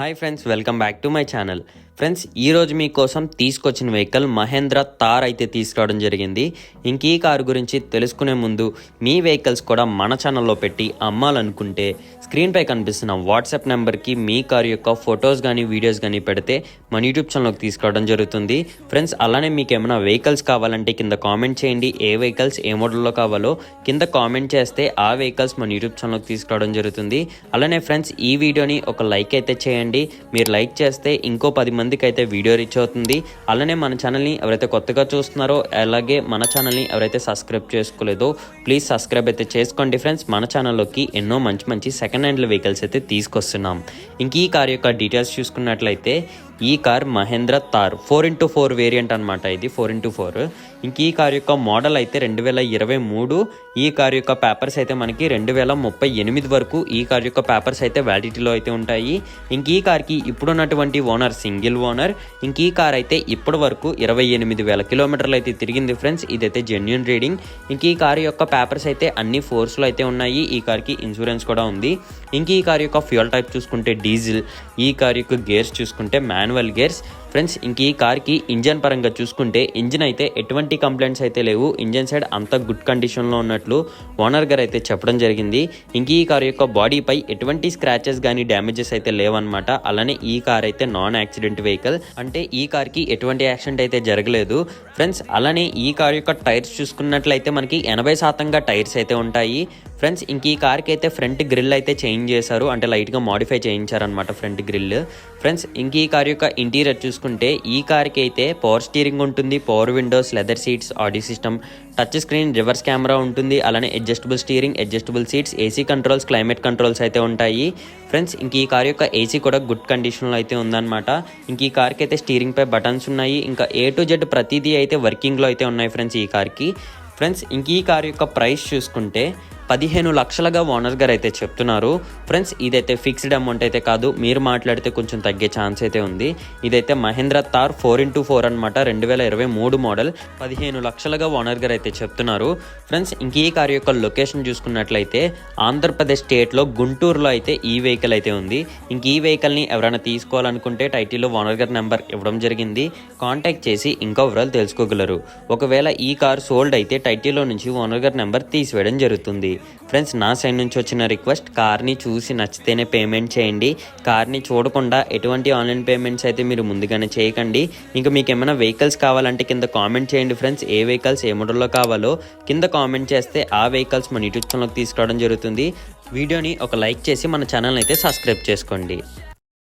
Hi friends welcome back to my channel friends ఈరోజు మీకోసం తీసుకొచ్చిన వెహికల్ మహేంద్ర తార్ అయితే తీసుకురావడం జరిగింది. ఇంక ఈ కారు గురించి తెలుసుకునే ముందు మీ వెహికల్స్ కూడా మన ఛానల్లో పెట్టి అమ్మాలనుకుంటే స్క్రీన్పై కనిపిస్తున్న వాట్సాప్ నెంబర్కి మీ కారు యొక్క ఫొటోస్ కానీ వీడియోస్ కానీ పెడితే మన యూట్యూబ్ ఛానల్కి తీసుకురావడం జరుగుతుంది. ఫ్రెండ్స్ అలానే మీకు ఏమైనా వెహికల్స్ కావాలంటే కింద కామెంట్ చేయండి. ఏ వెహికల్స్ ఏ మోడల్లో కావాలో కింద కామెంట్ చేస్తే ఆ వెహికల్స్ మన యూట్యూబ్ ఛానల్కి తీసుకురావడం జరుగుతుంది. అలానే ఫ్రెండ్స్ ఈ వీడియోని ఒక లైక్ అయితే చేయండి. మీరు లైక్ చేస్తే ఇంకో పది మందికి అయితే వీడియో రీచ్ అవుతుంది. అలానే మన ఛానల్ని ఎవరైతే కొత్తగా చూస్తున్నారో అలాగే మన ఛానల్ని ఎవరైతే సబ్స్క్రైబ్ చేసుకోలేదో ప్లీజ్ సబ్స్క్రైబ్ అయితే చేసుకోండి ఫ్రెండ్స్. మన ఛానల్లోకి ఎన్నో మంచి మంచి సెకండ్ హ్యాండ్ వెహికల్స్ అయితే తీసుకొస్తున్నాం. ఇంక ఈ కార్ యొక్క డీటెయిల్స్ చూసుకున్నట్లయితే ఈ car Mahindra Thar. Four into four variant అనమాట ఇది ఫోర్ ఇంటూ ఫోర్. ఇంక ఈ కార్ యొక్క మోడల్ అయితే రెండు వేల ఇరవై మూడు ఈ కార్ యొక్క పేపర్స్ అయితే మనకి రెండు వేల ముప్పై ఎనిమిది వరకు ఈ కార్ యొక్క పేపర్స్ అయితే వ్యాలిడిటీలో అయితే ఉంటాయి. ఇంక ఈ కార్కి ఇప్పుడున్నటువంటి ఓనర్ సింగిల్ ఓనర్. ఇంక ఈ కార్ అయితే ఇప్పటి వరకు ఇరవై ఎనిమిది వేల కిలోమీటర్లు అయితే తిరిగింది ఫ్రెండ్స్. ఇదైతే జెన్యున్ రీడింగ్ ఇంక ఈ కార్ యొక్క పేపర్స్ అయితే అన్ని ఫోర్స్లో అయితే ఉన్నాయి. ఈ కార్కి ఇన్సూరెన్స్ కూడా ఉంది. ఇంక ఈ కార్ యొక్క ఫ్యూయల్ టైప్ చూసుకుంటే డీజిల్ ఈ కార్ యొక్క గేర్స్ చూసుకుంటే మ్యాన్ మాన్యువల్ గేర్స్ ఫ్రెండ్స్ ఇంక ఈ కార్కి ఇంజన్ పరంగా చూసుకుంటే ఇంజిన్ అయితే ఎటువంటి కంప్లైంట్స్ అయితే లేవు. ఇంజన్ సైడ్ అంత గుడ్ కండిషన్లో ఉన్నట్లు ఓనర్ గారు అయితే చెప్పడం జరిగింది. ఇంక ఈ కార్ యొక్క బాడీపై ఎటువంటి స్క్రాచెస్ కానీ డ్యామేజెస్ అయితే లేవన్నమాట. అలానే ఈ కార్ అయితే నాన్ యాక్సిడెంట్ వెహికల్. అంటే ఈ కార్కి ఎటువంటి యాక్సిడెంట్ అయితే జరగలేదు. ఫ్రెండ్స్ అలానే ఈ కార్ యొక్క టైర్స్ చూసుకున్నట్లయితే మనకి ఎనభై శాతంగా టైర్స్ అయితే ఉంటాయి. ఫ్రెండ్స్ ఇంక ఈ కార్కి అయితే ఫ్రంట్ గ్రిల్ అయితే చేంజ్ చేశారు. అంటే లైట్గా మాడిఫై చేయించారనమాట ఫ్రంట్ గ్రిల్. ఫ్రెండ్స్ ఇంక ఈ కార్ యొక్క ఇంటీరియర్ చూసుకుంటే ఈ కార్కి అయితే పవర్ స్టీరింగ్ ఉంటుంది power windows leather seats audio system touch screen reverse camera ఉంటుంది అలానే adjustable steering adjustable seats AC controls climate controls అయితే ఉంటాయి. ఫ్రెండ్స్ ఇంక ఈ కార్ యొక్క ఏసీ కూడా గుడ్ కండిషన్లో అయితే ఉందన్నమాట. ఇంక ఈ కార్కి అయితే స్టీరింగ్ పై బటన్స్ ఉన్నాయి. ఇంకా ఏ టు జెడ్ ప్రతిదీ అయితే వర్కింగ్లో అయితే ఉన్నాయి ఫ్రెండ్స్ ఈ కార్కి. ఫ్రెండ్స్ ఇంక ఈ కార్ యొక్క ప్రైస్ చూసుకుంటే పదిహేను లక్షలుగా ఓనర్ గారు అయితే చెప్తున్నారు. ఫ్రెండ్స్ ఇదైతే ఫిక్స్డ్ అమౌంట్ అయితే కాదు. మీరు మాట్లాడితే కొంచెం తగ్గే ఛాన్స్ అయితే ఉంది. ఇదైతే Mahindra Thar four into four అనమాట రెండు వేల ఇరవై మూడు మోడల్. పదిహేను లక్షలుగా ఓనర్ గారు అయితే చెప్తున్నారు. ఫ్రెండ్స్ ఇంక ఈ కార్ యొక్క లొకేషన్ చూసుకున్నట్లయితే ఆంధ్రప్రదేశ్ స్టేట్లో గుంటూరులో అయితే ఈ వెహికల్ అయితే ఉంది. ఇంక ఈ వెహికల్ని ఎవరైనా తీసుకోవాలనుకుంటే టైటిల్లో ఓనర్ గారి నెంబర్ ఇవ్వడం జరిగింది. కాంటాక్ట్ చేసి ఇంకా వివరాలు తెలుసుకోగలరు. ఒకవేళ ఈ కార్ సోల్డ్ అయితే టైటిల్లో నుంచి ఓనర్ గారి నెంబర్ తీసివేయడం జరుగుతుంది. ఫ్రెండ్స్ నా సైడ్ నుంచి వచ్చిన రిక్వెస్ట్ కార్ని చూసి నచ్చితేనే పేమెంట్ చేయండి. కార్ని చూడకుండా ఎటువంటి ఆన్లైన్ పేమెంట్స్ అయితే మీరు ముందుగానే చేయకండి. ఇంకా మీకు ఏమైనా వెహికల్స్ కావాలంటే కింద కామెంట్ చేయండి ఫ్రెండ్స్. ఏ వెహికల్స్ ఏ మోడల్లో కావాలో కింద కామెంట్ చేస్తే ఆ వెహికల్స్ మన యూట్యూబ్ ఛానల్కి తీసుకురావడం జరుగుతుంది. వీడియోని ఒక లైక్ చేసి మన ఛానల్ అయితే సబ్స్క్రైబ్ చేసుకోండి.